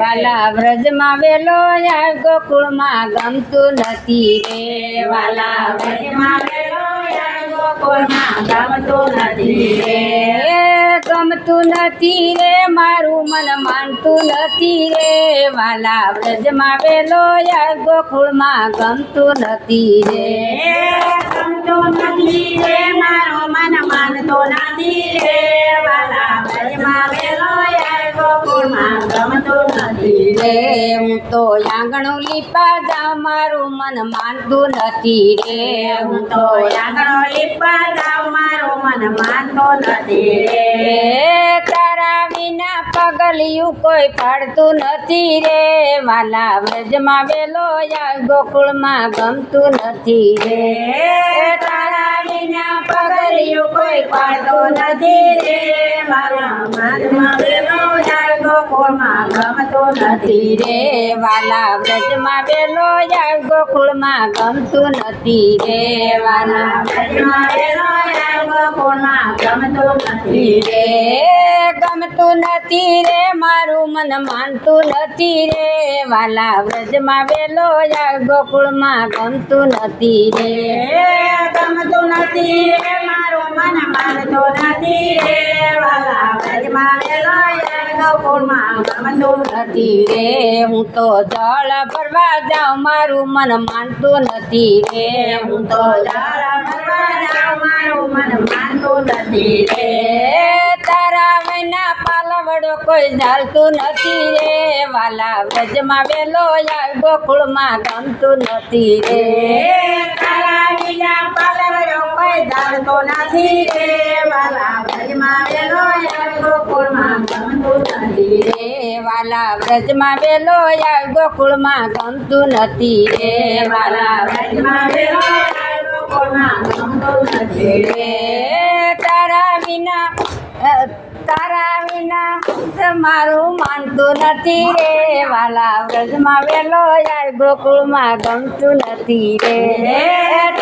વાલા વ્રજમાં વેલો ગોકુળમાં ગમતું નથી રે. ગમતું નથી રે. મારું મન માનતું નથી રે. વાલા વ્રજમાં વેલો યાર ગોકુળમાં ગમતું નથી રે. ગમતું નથી રે, મારું મન માનતું નથી રે. તો આંગણું લીપા જાઉં મારું મન માનતું નથી રે. હું તો આંગણું લીપા જાઉં મારું મન માનતો નથી રે. તારા વિના પગલિયું કોઈ પાડતું નથી રે. વાલા વ્રજમાં વેલો યા ગોકુળમાં ગમતું નથી રે. તારા વિના પગલિયું કોઈ પાડતું નથી રે. મારા મનમાં વેલો ગોકુળમાં ગમતો નથી. રે વાલા વ્રજમાં વેલો યાર ગોકુળમાં ગમતું નથી રે વાલા. વ્રજમાં વેલો યાર ગોકુળમાં ગમતો નથી. રે ગમતું નથી રે મારું મન માનતું નથી રે વાલા. વ્રજમાં વેલો યાર ગોકુળમાં ગમતું નથી રે ગમતું નથી રે નથી રે, હું તો જળ ભરવા જાઉં, મારું મન માનતું નથી રે. હું તો જળ ભરવા જાઉં, મારું મન માનતું નથી રે. તારા વિના પાલવડો કોઈ ચાલતું નથી રે. વાલા વ્રજમાં વેલો યાર, ગોકુળમાં ગમતું નથી રે. તારા વિના પાલવડો કોઈ ધારતો નથી રે. વાલા વ્રજમાં વેલો રે વાલા વ્રજમાં વેલો યાર ગોકુળમાં ગમતું નથી રે. વાલા વ્રજમાં તારા વિના તારા વિના મારું માનતું નથી રે. વાલા વ્રજમાં વેલો યાર ગોકુળમાં ગમતું નથી રે.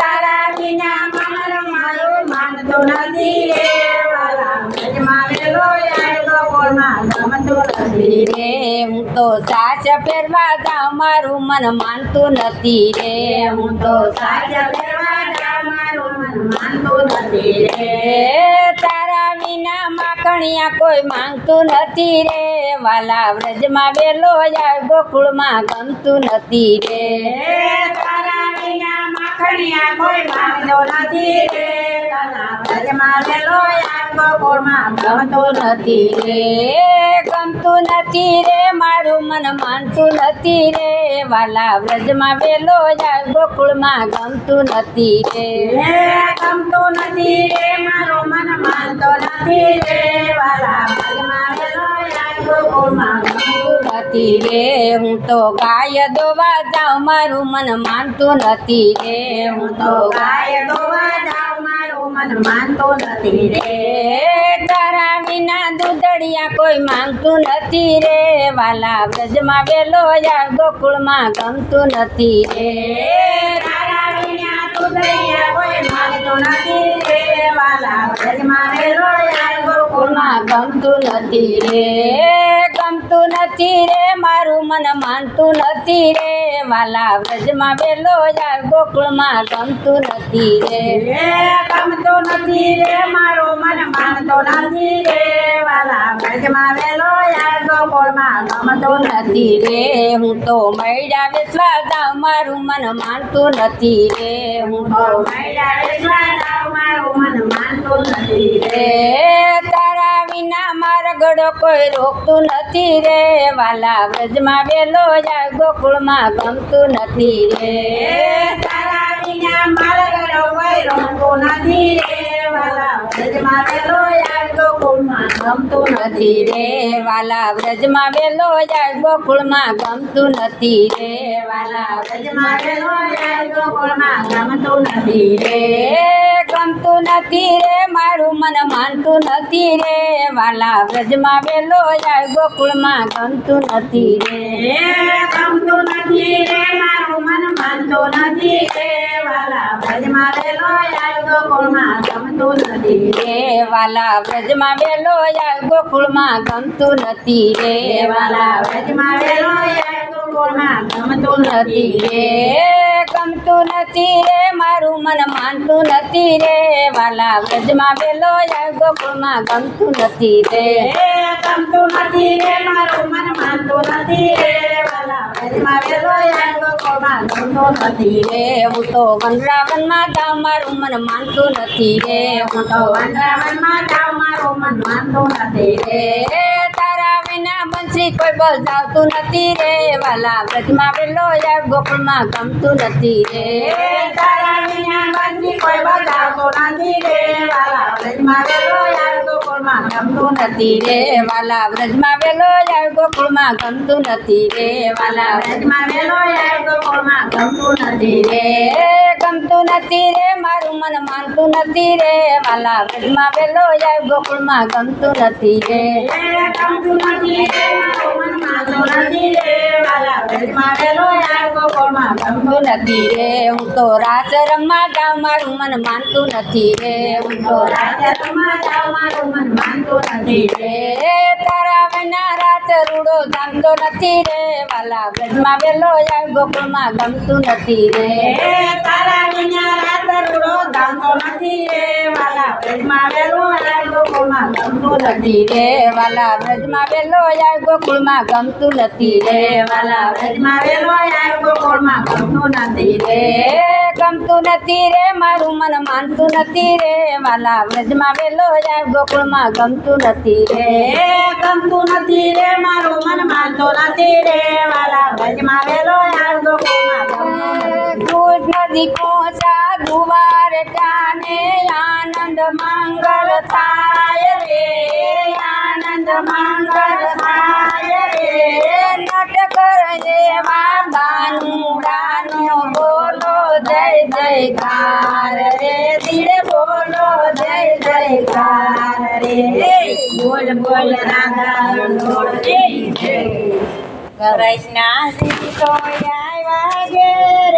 તારા વિના મારું માનતું નથી રે. સાચ ફેરવા તા મારું મન માનતું નથી રે. હું તો તારા વિના માખણિયા કોઈ માંગતું નથી રે. વાલા વ્રજમાં વેલો યાર ગોકુળમાં ગમતું નથી રે. તારા વિના માખણિયા કોઈ માંગતો નથી રે. ગમતું નથી રે, મારું મન માનતું નથી રે, વાલા વ્રજમાં વેલો યાર ગોકુળમાં ગમતું નથી રે ગમતું નથી રે મારું મન માનતો નથી રે નથી રે, હું તો ગાય દોવા જાઉં, મારું મન માનતું નથી રે, હું તો ગાય દોવા જાઉં. મન માનતું નથી રે. તારા વિના દૂધડિયા કોઈ માંગતું નથી રે. વાલા વ્રજમાં વેલો યાર ગોકુળમાં ગમતું નથી રે. તારા વિના તુદૈયા કોઈ માંગતું નથી રે. વાલા વ્રજમાં વેલો યાર ગોકુળમાં ગમતું નથી રે. ગમતું નથી રે મારું મન માનતું નથી રે. વાલા વ્રજમાં બેલો યાર ગોકુળમાં ગમતું નથી રે. ગમતું નથી રે મારું મન માનતું નથી રે. વાલા વ્રજમાં વેલો યાર ગોકુળમાં ગમતું નથી નથી રે હું તો મૈડા જાઉં મારું મન માનતું નથી રે. હું તો મૈડા જાઉં મારું મન માનતું નથી રે મારા કોઈ રોકતું નથી રે. વાલા વ્રજમાં વેલો યાર ગોકુળમાં ગમતું નથી રે. તારા વિના મારા કોઈ રોકતું નથી રે. વાલા વ્રજમાં વેલો યાર ગોકુળમાં ગમતું નથી રે. વાલા વ્રજમાં વેલો યાર ગોકુળમાં ગમતું નથી રે. વાલા વ્રજમાં વેલો યાર ગોકુળમાં ગમતું નથી રે. નથી રે મારું મન માનતું નથી રે. વાલા વ્રજમાં વેલો યાર ગોકુળમાં ગમતું નથી રે. ગમતું નથી રે મારું મન માનતું નથી રે. વાલા વ્રજમાં વેલો યાર ગોકુળમાં ગમતું નથી રે. વાલા વ્રજમાં વેલો યાર ગોકુળમાં ગમતું નથી રે. વાલા વ્રજમાં વેલો ગોકુળમાં ગમતું નથી રે ગમતું નથી રે મારું મન માનતું નથી રે વાલા વ્રજમાં વેલો ગોકુળમાં ગમતું નથી રે. ગમતું નથી રે મારું મન માનતું નથી રે નથી હું તો વનરાવનમાં જાઉં મારું મન માનતું નથી રે. હું તો વનરાવનમાં જાઉં મારું મન માનતું નથી રે બંસી કોઈ બજાવતું નથી રે. વાલા વ્રજમાં વેલો યાર ગોકુળમાં ગમતું નથી રે. તારા વિના બંધી કોઈ નથી રે. વાલા વ્રજમાં વેલો યાર ગોકુળમાં ગમતું નથી રે. વાલા વ્રજમાં વેલો યાર ગોકુળમાં ગમતું નથી રે. વાલા વ્રજમાં વેલો યાર ગોકુળમાં ગમતું નથી રે. રે ગમતું નથી રે મારું મન માનતું નથી રે. વાલા વ્રજમાં વેલો યાર ગોકુળમાં ગમતું નથી રે. ગમતું નથી રે મારું મન માનતું નથી રે હું તો રાત રમવા જાઉં મારું મન માનતું નથી. રે હું તો તો રાજ્યમાં જાઉં મારું મન માનતું નથી. રે રે તારા વિના રાત રૂડો જામતો નથી રે. વાલા વ્રજમાં વેલો યાર ગોકુળમાં ગમતું નથી રે. તારા વિના રાત રૂડો જામતો નથી રે. વાલા વ્રજમાં વેલો યાર ગોકુળમાં ગમતું નથી નથી રે વાલા વ્રજમાં વેલો યાર ગોકુળમાં ગમતું નથી રે. વાલા ગમતું નથી રે. મારું મન માનતું નથી રે. વાલા વ્રજમાં વેલો યાર ગોકુળમાં ગમતું નથી રે. ગમતું નથી રે, મારું મન માનતું નથી રે. વાલા વ્રજમાં વેલો યાર ગોકુળમાં દૂધ નદી પહોંચા દુવાર ટાને આનંદ મંગળ થાય રે. જયકાર રે દીડ બોલો જય જયકાર રે બોલ બોલ રાધા બોલ રે કૃષ્ણાજી તો આવ્યા ઘેર